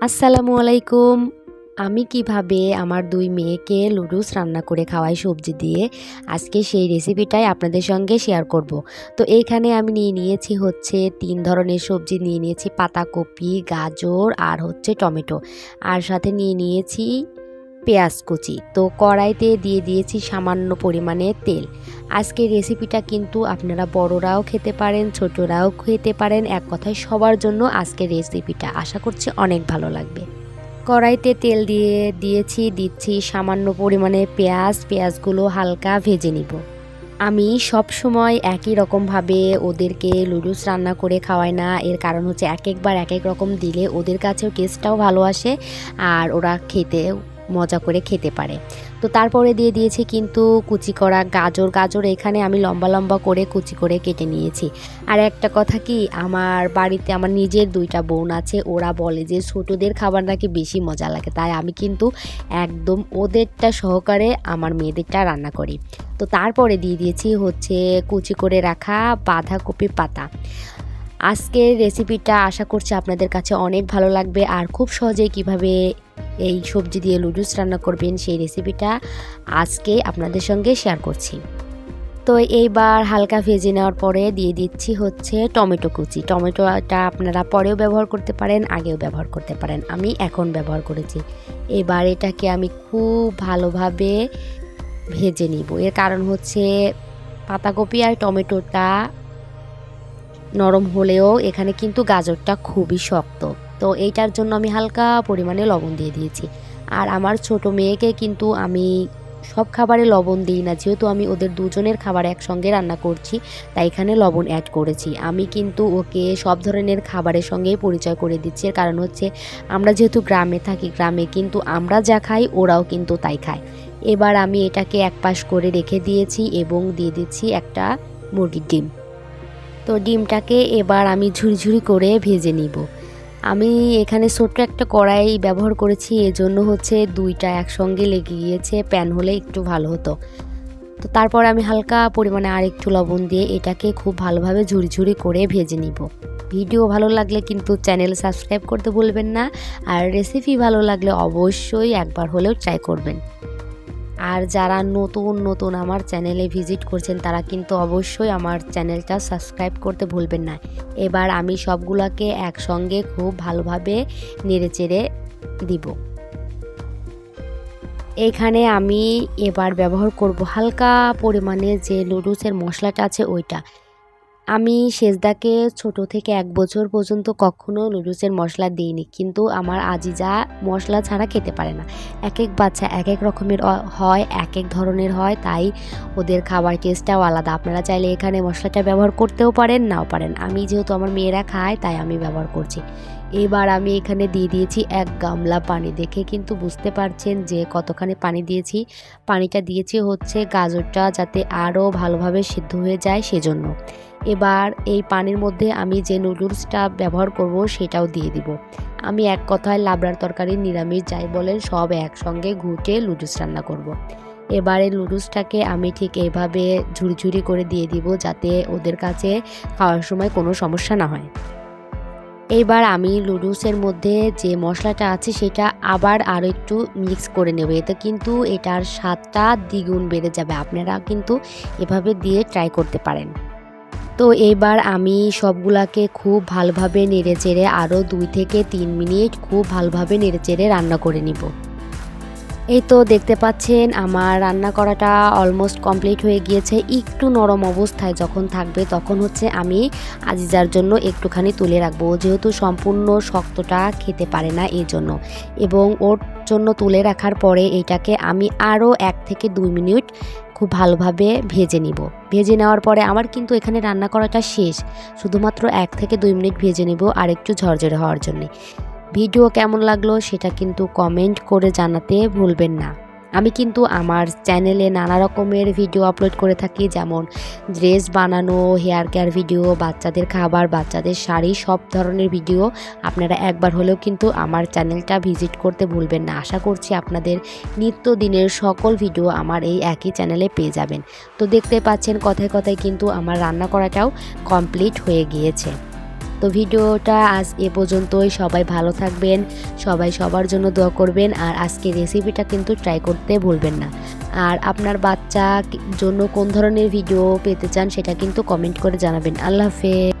আসসালামু আলাইকুম। আমি কীভাবে আমার দুই মেয়েকে লুডুস রান্না করে খাওয়াই সবজি দিয়ে আজকে সেই রেসিপিটাই আপনাদের সঙ্গে শেয়ার করব। তো এইখানে আমি নিয়ে নিয়েছি হচ্ছে তিন ধরনের সবজি, নিয়ে নিয়েছি পাতাকপি, গাজর আর হচ্ছে টমেটো। আর সাথে নিয়ে নিয়েছি পেঁয়াজ কুচি। তো কড়াইতে দিয়ে দিয়েছি সামান্য পরিমাণে তেল। আজকের রেসিপিটা কিন্তু আপনারা বড়রাও খেতে পারেন, ছোটরাও খেতে পারেন। এক কথায় সবার জন্য আজকের রেসিপিটা আশা করছি অনেক ভালো লাগবে। কড়াইতে তেল দিয়ে দিয়েছি, দিচ্ছি সামান্য পরিমাণে পেঁয়াজ। পেঁয়াজগুলো হালকা ভেজে নিব। আমি সব সময় একই রকমভাবে ওদেরকে লুডুস রান্না করে খাওয়াই না। এর কারণ হচ্ছে এক একবার এক এক রকম দিলে ওদের কাছেও টেস্টটাও ভালো আসে। আর ওরা খেতে মজা করে খেতে পারে। তো তারপরে দিয়ে দিয়েছি কিন্তু কুচি করা গাজর। গাজর এখানে আমি লম্বা লম্বা করে কুচি করে কেটে নিয়েছি। আর একটা কথা কি, আমার বাড়িতে আমার নিজের দুইটা বোন আছে, ওরা বলে যে ছোটোদের খাবার নাকি বেশি মজা লাগে। তাই আমি কিন্তু একদম ওদেরটা সহকারে আমার মেয়েদেরটা রান্না করি। তো তারপরে দিয়ে দিয়েছি হচ্ছে কুচি করে রাখা বাঁধাকপি পাতা। আজকের রেসিপিটা আশা করছি আপনাদের কাছে অনেক ভালো লাগবে। আর খুব সহজেই কীভাবে এই সবজি দিয়ে লুডুস রান্না করবেন, সেই রেসিপিটা আজকে আপনাদের সঙ্গে শেয়ার করছি। তো এইবার হালকা ভেজে নেওয়ার পরে দিয়ে দিচ্ছি হচ্ছে টমেটো কুচি। টমেটোটা আপনারা পরেও ব্যবহার করতে পারেন, আগেও ব্যবহার করতে পারেন। আমি এখন ব্যবহার করেছি। এবার এটাকে আমি খুব ভালোভাবে ভেজে নিব। এর কারণ হচ্ছে পাতাকপি আর টমেটোটা নরম হলেও এখানে কিন্তু গাজরটা খুবই শক্ত। তো এইটার জন্য আমি হালকা পরিমাণে লবণ দিয়ে দিয়েছি। আর আমার ছোট মেয়েকে কিন্তু আমি সব খাবারে লবণ দিই না, যেহেতু আমি ওদের দুজনের খাবার একসঙ্গে রান্না করছি, তাই এখানে লবণ অ্যাড করেছি। আমি কিন্তু ওকে সব ধরনের খাবারের সঙ্গেই পরিচয় করে দিচ্ছি। কারণ হচ্ছে, আমরা যেহেতু গ্রামে থাকি, গ্রামে কিন্তু আমরা যা খাই, ওরাও কিন্তু তাই খায়। এবার আমি এটাকে এক পাশ করে রেখে দিয়েছি এবং দিয়ে দিচ্ছি একটা মুরগির ডিম। তো ডিমটাকে এবার আমি ঝুড়ি করে ভেজে নিব। আমি এখানে ছোট্ট একটা কড়াই ব্যবহার করেছি, এজন্য হচ্ছে দুইটা একসঙ্গে লেগে গিয়েছে, প্যান হলে একটু ভালো হতো। তো তারপর আমি হালকা পরিমাণে আর একটু লবণ দিয়ে এটাকে খুব ভালোভাবে ঝুড়ি করে ভেজে নিব। ভিডিও ভালো লাগলে কিন্তু চ্যানেল সাবস্ক্রাইব করতে ভুলবেন না, আর রেসিপি ভালো লাগলে অবশ্যই একবার হলেও ট্রাই করবেন। আর যারা নতুন নতুন আমার চ্যানেলে ভিজিট করছেন, তারা কিন্তু অবশ্যই আমার চ্যানেলটা সাবস্ক্রাইব করতে ভুলবেন না। এবার আমি সবগুলোকে একসঙ্গে খুব ভালোভাবে নেড়েচেড়ে দিব। এখানে আমি এবার ব্যবহার করব হালকা পরিমাণে যে লুডুসের মশলাটা আছে ওইটা। আমি সেজদাকে ছোট থেকে এক বছর পর্যন্ত কখনো নুডলসের মশলা দিইনি, কিন্তু আমার আজিজা মশলা ছাড়া খেতে পারে না। এক এক বাচ্চা এক এক রকমের হয়, এক এক ধরনের হয়, তাই ওদের খাবার টেস্টটাও আলাদা। আপনারা চাইলে এখানে মশলাটা ব্যবহার করতেও পারেন, নাও পারেন। আমি যেহেতু আমার মেয়েরা খায়, তাই আমি ব্যবহার করছি। এবার আমি এখানে দিয়ে দিয়েছি এক গামলা পানি। দেখে কিন্তু বুঝতে পারছেন যে কতখানি পানি দিয়েছি। পানিটা দিয়েছি হচ্ছে গাজরটা যাতে আরও ভালোভাবে সিদ্ধ হয়ে যায় সেজন্য। এবার এই পানির মধ্যে আমি যে নুডলসটা ব্যবহার করব সেটাও দিয়ে দিব। আমি এক কথায় লাবড়ার তরকারি নিরামিষ যাই বলেন সব একসঙ্গে ঘুটে লুডুস রান্না করব। এবারে লুডুসটাকে আমি ঠিক এভাবে ঝুড়ি করে দিয়ে দিব যাতে ওদের কাছে খাওয়ার সময় কোনো সমস্যা না হয়। এইবার আমি লুডুসের মধ্যে যে মশলাটা আছে সেটা আবার আরও একটু মিক্স করে নেব। এতে কিন্তু এটার স্বাদটা দ্বিগুণ বেড়ে যাবে। আপনারা কিন্তু এভাবে দিয়ে ট্রাই করতে পারেন। তো এবার আমি সবগুলাকে খুব ভালোভাবে নেড়ে চেড়ে আরও দুই থেকে তিন মিনিট খুব ভালোভাবে নেড়ে চেড়ে রান্না করে নিব। এই তো দেখতে পাচ্ছেন আমার রান্না করাটা অলমোস্ট কমপ্লিট হয়ে গিয়েছে। একটু নরম অবস্থায় যখন থাকবে তখন হচ্ছে আমি আজিজার জন্য একটুখানি তুলে রাখব। যেহেতু সম্পূর্ণ শক্তটা খেতে পারে না এই জন্য। এবং ওর জন্য তুলে রাখার পরে এটাকে আমি আরও এক থেকে দুই মিনিট খুব ভালোভাবে ভেজে নিব। ভেজে নেওয়ার পরে আমার কিন্তু এখানে রান্না করাটা শেষ। শুধুমাত্র এক থেকে দুই মিনিট ভেজে নেব আর একটু ঝরঝরে হওয়ার জন্যে। ভিডিও কেমন লাগল সেটা কিন্তু কমেন্ট করে জানাতে ভুলবেন না। আমি কিন্তু আমার চ্যানেলে নানা রকমের ভিডিও আপলোড করে থাকি, যেমন ড্রেস বানানো হেয়ার কেয়ার ভিডিও বাচ্চাদের খাবার, বাচ্চাদের শাড়ি, সব ধরনের ভিডিও আপনারা একবার হলেও কিন্তু আমার চ্যানেলটা ভিজিট করতে ভুলবেন না। আশা করছি আপনাদের নিত্য দিনের সকল ভিডিও আমার এই একই চ্যানেলে পেয়ে যাবেন। তো দেখতে পাচ্ছেন, কথায় কথায় কিন্তু আমার রান্না করাটাও কমপ্লিট হয়ে গিয়েছে। তো ভিডিওটা আজ এ পর্যন্তই। সবাই ভালো থাকবেন, সবাই সবার জন্য দোয়া করবেন আর আজকে রেসিপিটা কিন্তু ট্রাই করতে ভুলবেন না। আর আপনার বাচ্চা জন্য কোন ধরনের ভিডিও পেতে চান সেটা কিন্তু কমেন্ট করে জানাবেন। আল্লাহ হাফেজ।